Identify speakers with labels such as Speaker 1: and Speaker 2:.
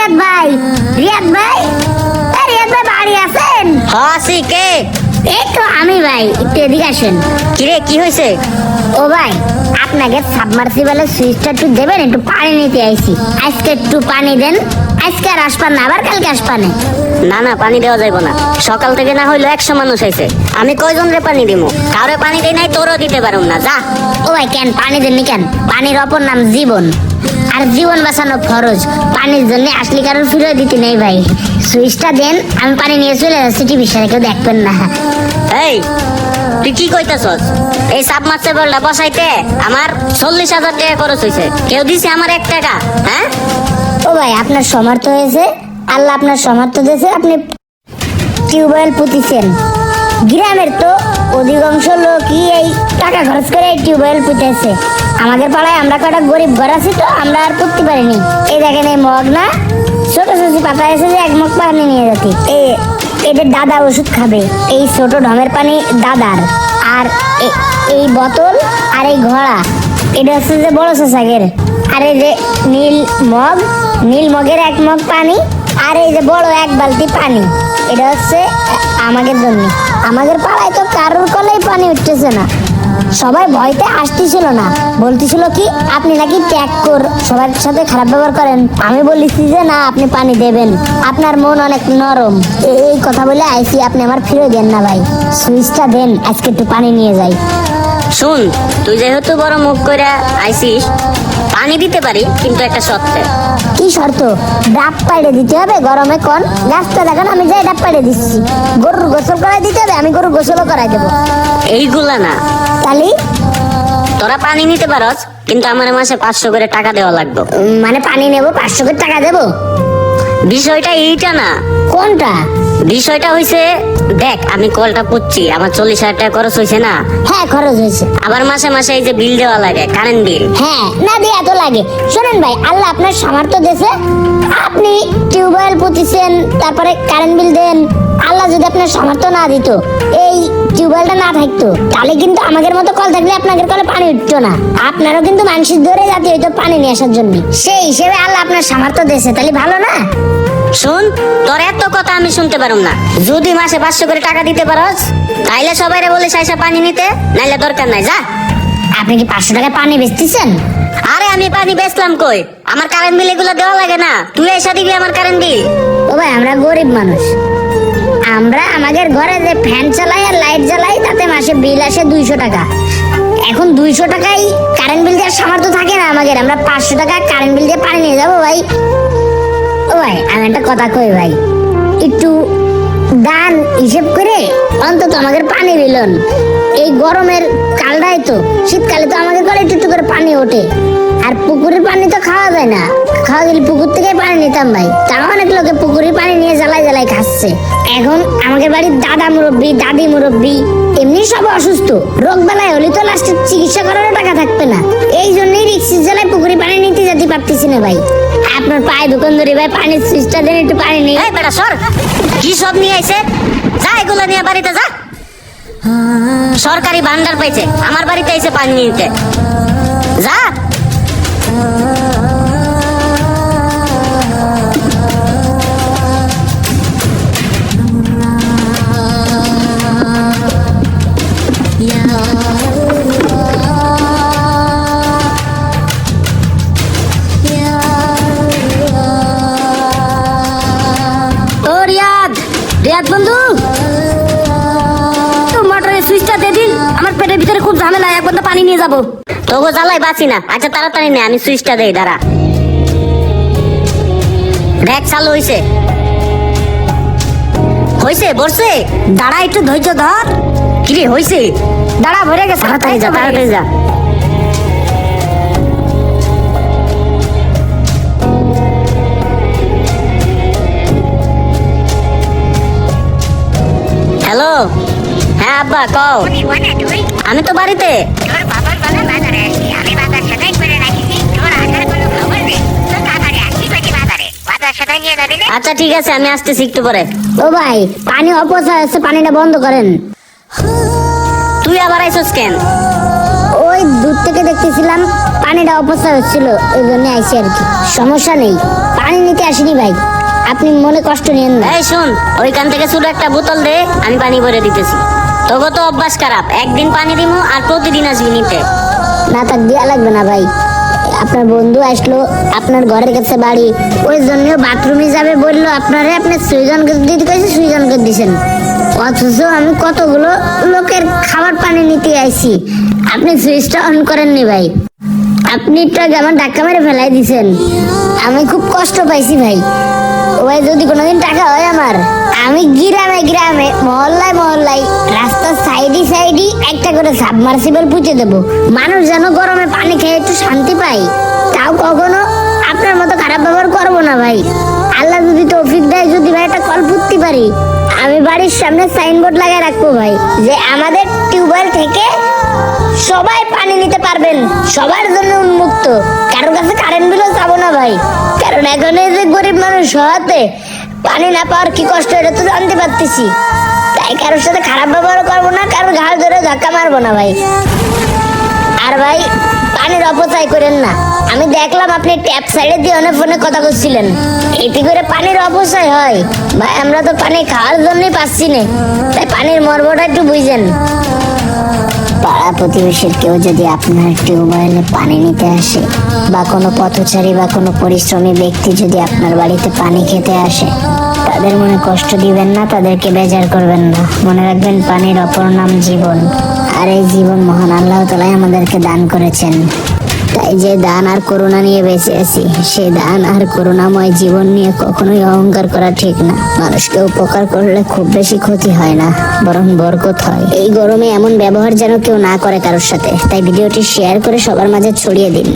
Speaker 1: রিয়াদ ভাই রিয়াদ ভাই? এ রিয়াদ ভাই বাড়ি আছেন?
Speaker 2: হাসি কে?
Speaker 1: এই তো আমি ভাই একটু এদিকে আসেন।
Speaker 2: কিরে কি হয়েছে?
Speaker 1: ও ভাই আপনাকে সাবমার্সিবলের সুইচটা একটু দেবেন একটু পানি নিতে আইছি। আজকে একটু পানি দেন আজকে আর আসপান না আবার কালকে আসপানে
Speaker 2: না না পানি দেওয়া যাইব না। সকাল থেকে না হইল একশো মানুষ হয়েছে। আমি কয়জন রে পানি দিব কারও পানি দেই নাই তোরও দিতে পারুম না যা।
Speaker 1: ও ভাই কেন? পানি দেননি কেন? পানির অপর নাম জীবন। আর জীবন বাঁচানো ফরজ। পানির জন্য আসলে কারোর ফিরে দিতে নেই ভাই। সুইচটা দেন আমি পানি নিয়ে চলে যাচ্ছি টিভি সাথে কেউ দেখবেন না।
Speaker 2: এই তুই কি কইতাছস? এই সাবমার্সেবলটা বসাইতে আমার চল্লিশ হাজার টাকা খরচ হয়েছে কেউ দিছে আমার এক টাকা হ্যাঁ?
Speaker 1: ও ভাই আপনার সমর্থ হয়েছে। আল্লাহ আপনার সমর্থ দিয়েছে আপনি টিউবওয়েল পুঁতিছেন। গ্রামের তো অধিকাংশ লোকই টাকা খরচ করে এই টিউবওয়েল পুঁতেছে। আমাদের পাড়ায় আমরা কটা গরিব ঘর আছি তো, আমরা আর পুঁততে পারিনি। এই দেখেন এই মগ না, ছোট ছোট পাতা এসে যে এক মগ পানি নিয়ে যাচ্ছি। এ, এদের দাদা ওষুধ খাবে। এই ছোট ঢমের পানি দাদার। আর এই বোতল আর এই ঘোড়া। এটা হচ্ছে যে বড় শশাকের আর এই যে নীল মগ, নীল মগের এক মগ পানি, আর এই যে বড় এক বালতি পানি। এটা হচ্ছে আমাদের জন্য। আমাদের পাড়ায় তো কারোর কলেই পানি উঠতেছে না। সবাই ভয়তে আসতেছিল না। বলতেছিল কি, আপনি নাকি ত্যাগ কর সবার সাথে খারাপ ব্যবহার করেন। আমি বলেছি যে, না, আপনি পানি দেবেন। আপনার মন অনেক নরম। এই কথা বলে আইসি, আপনি আমার ফিরে দেন না ভাই। সুইচটা দেন, আজকে একটু পানি নিয়ে যাই।
Speaker 2: শুন তুই যেহেতু বড় মুখ করে আইসিস পানি দিতে পারি কিন্তু একটা শর্তে।
Speaker 1: কি শর্ত? ডাব পাইড়ে দিতে হবে গরমে কোন? রাস্তা দেখেন আমি যাই ডাব পাইড়ে দিচ্ছি। গরুর গোসল করাই দিতে হবে আমি গরুর গোসলও করাই দেবো।
Speaker 2: এইগুলা না।
Speaker 1: তাহলে
Speaker 2: তোরা পানি নিতে পারস কিন্তু আমার মাসে পাঁচশো করে টাকা দেওয়া লাগবে।
Speaker 1: মানে পানি নেব পাঁচশো করে টাকা দেবো?
Speaker 2: বিষয়টা এইটা না।
Speaker 1: কোনটা?
Speaker 2: বিষয়টা হইছে দেখ আমি কলটা পুচ্ছি আমার চল্লিশ হাজার টাকা খরচ হয়েছে না?
Speaker 1: হ্যাঁ খরচ হয়েছে
Speaker 2: আবার মাসে মাসে এই যে বিল দেওয়া লাগে কারেন্ট বিল
Speaker 1: হ্যাঁ না দিয়ে এত লাগে। শোনেন ভাই আল্লাহ আপনার সামর্থ্য দেশে আপনি টিউবওয়েল পুঁতিছেন তারপরে কারেন্ট বিল দেন। আল্লাহ যদি আপনার সামর্থ্য না দিত এই টিউবওয়েলটা না থাকতো তাহলে কিন্তু আমাদের মতো কল থাকলে আপনাদের কলে পানি উঠতো না। আপনারও কিন্তু মানুষের ধরে যাতে হইতো পানি নিয়ে আসার জন্য। সেই হিসেবে আল্লাহ আপনার সামর্থ্য দেশে তাহলে ভালো না?
Speaker 2: শুন তোর এত কথা আমি শুনতে পারুম না। যদি মাসে পাঁচশো করে টাকা দিতে পারস তাইলে সবাই বলে সাইসা পানি নিতে নাইলে দরকার নাই যা।
Speaker 1: আপনি কি পাঁচশো টাকায় পানি বেচতেছেন?
Speaker 2: আরে আমি পানি বেচলাম কই? আমার কারেন্ট বিল এগুলো দেওয়া লাগে না। তুই এসে দিবি আমার কারেন্ট বিল
Speaker 1: ও ভাই আমরা গরিব মানুষ। আমরা আমাদের ঘরে যে ফ্যান চালাই আর লাইট জ্বালাই তাতে মাসে বিল আসে দুইশো টাকা। এখন দুইশো টাকাই কারেন্ট বিল দেওয়ার সামর্থ্য থাকে না আমাদের। আমরা পাঁচশো টাকা কারেন্ট বিল দিয়ে পানি নিয়ে যাব ভাই। ভাই আমি একটা কথা কই ভাই। একটু দান হিসেব করে অন্তত আমাদের পানি বিলন এই গরমের কালটাই তো, শীতকালে তো আমাদের ঘরে একটু করে পানি ওঠে। আর পুকুরের পানি তো খাওয়া যায় না। খাওয়া গেলে পুকুর থেকে পানি নিতাম ভাই। তাও অনেক লোকে পুকুরের পানি নিয়ে জ্বালাই জ্বালাই খাচ্ছে। এখন আমাদের বাড়ির দাদা মুরব্বী, দাদি মুরব্বী, এমনি সব অসুস্থ। রোগ বেলায় হলে তো লাস্টে চিকিৎসা করারও টাকা থাকবে না। এই জন্যই রিক্সির জ্বালায় পুকুরে পানি নিতে যেতে পারতেছি না ভাই। আপনার পায়ে দোকান ধরে ভাই, পানির সুইচটা দেন, একটু পানি নেই
Speaker 2: এই বেটা, সর। কি সব নিয়ে আইছে? যা এগুলো নিয়ে বাড়িতে যা। সরকারি ভান্ডার পাইছে। আমার বাড়িতে আইছে পানি নিতে। যা।
Speaker 3: পানি নিয়ে যাব।
Speaker 2: তোকে জ্বালাই বাঁচি না। আচ্ছা তাড়াতাড়ি নে, আমি সুইচটা দেই, দাঁড়া। দেখ চালু হইছে। হইছে, বসছে।
Speaker 3: দাঁড়া, একটু ধৈর্য ধর।
Speaker 2: কিরে হইছে?
Speaker 3: দাঁড়া, ভরে গেছে,
Speaker 2: তাড়াতাড়ি যা তাড়াতাড়ি যা। হ্যালো? হ্যাঁ আব্বা, কও। আমি তো বাড়িতে। আচ্ছা ঠিক আছে আমি আসতেছি একটু পরে।
Speaker 1: ও ভাই পানি অপচয় হচ্ছে পানিটা বন্ধ করেন।
Speaker 2: তুই আবার আইসস কেন?
Speaker 1: ওই দূর থেকে দেখতেছিলাম পানিটা অপচয় হচ্ছিল ওই জন্য আইসি আর কি। সমস্যা নেই পানি নিতে আসিনি ভাই। আপনি মনে কষ্ট নিয়েন না।
Speaker 2: এই শুন ওইখান থেকে ছোট একটা বোতল দে আমি পানি ভরে দিতেছি। তোকে তো অভ্যাস খারাপ একদিন পানি দিমু আর প্রতিদিন আসবি নিতে।
Speaker 1: না থাক দেওয়া লাগবে না ভাই। আপনার বন্ধু আসলো, আপনার ঘরের কাছে বাড়ি। ওই জন্য বাথরুমে যাবে বলল আপনারে, আপনি সুইজনকে দিতে কইছে সুইজনকে দিছেন। অথচ আমি কতগুলো লোকের খাবার পানি নিতে আইছি। আপনি সুইচটা অন করেননি ভাই। আপনি তো আমার ধাক্কা মেরে ফেলাই দিছেন। আমি খুব কষ্ট পাইছি ভাই। ওই যদি কোনোদিন টাকা হয় আমার। আমি গ্রামে গ্রামে, মহল্লায় মহল্লায়, রাস্তার সাইডে সাইডে একটা করে সাবমার্সিবল পুঁতে দেবো। মানুষ যেন গরমে পানি খেয়ে একটু শান্তি পায়। তাও কখনো আপনার মতো খারাপ ব্যবহার করব না ভাই। আল্লাহ যদি তৌফিক দেয়, যদি ভাই একটা কল পুঁততে পারি, আমি বাড়ির সামনে সাইনবোর্ড লাগায় রাখব ভাই, যে আমাদের টিউবওয়েল থেকে সবাই পানি নিতে পারবেন, সবার জন্য উন্মুক্ত। কারোর কাছে কারেন্ট বিলও ভাই। কারণ এখন এই যে গরিব মানুষ হওয়াতে পানি না পাওয়ার কি কষ্ট, এটা তো জানতে পারতেছি। তাই কারোর সাথে খারাপ ব্যবহার করব না, কারোর ঘাড় ধরে ধাক্কা মারবো না ভাই। আর ভাই, পানির অপচয় করেন না। আমি দেখলাম আপনি ট্যাপ সাইডে দিয়ে অনেক ফোনে কথা বলছিলেন। এতে করে পানির অপচয় হয়। ভাই, আমরা তো পানি খাওয়ার জন্যই পাচ্ছি না। তাই পানির মর্মটা একটু বুঝেন। পাড়া প্রতিবেশীর কেউ যদি আপনার টিউবওয়েলে পানি নিতে আসে, বা কোনো পথচারী বা কোনো পরিশ্রমী ব্যক্তি যদি আপনার বাড়িতে পানি খেতে আসে, তাদের মনে কষ্ট দিবেন না, তাদেরকে বেজার করবেন না। মনে রাখবেন, পানির অপর নাম জীবন। আর এই জীবন মহান আল্লাহ তালাই আমাদেরকে দান করেছেন। যে দান আর করুণা নিয়ে বেঁচে আছি, সে দান আর করুণাময় জীবন নিয়ে কখনোই অহংকার করা ঠিক না। মানুষকে উপকার করলে খুব বেশি ক্ষতি হয় না, বরং বরকত হয়। এই গরমে এমন ব্যবহার যেন কেউ না করে কারোর সাথে। তাই ভিডিওটি শেয়ার করে সবার মাঝে ছড়িয়ে দিন।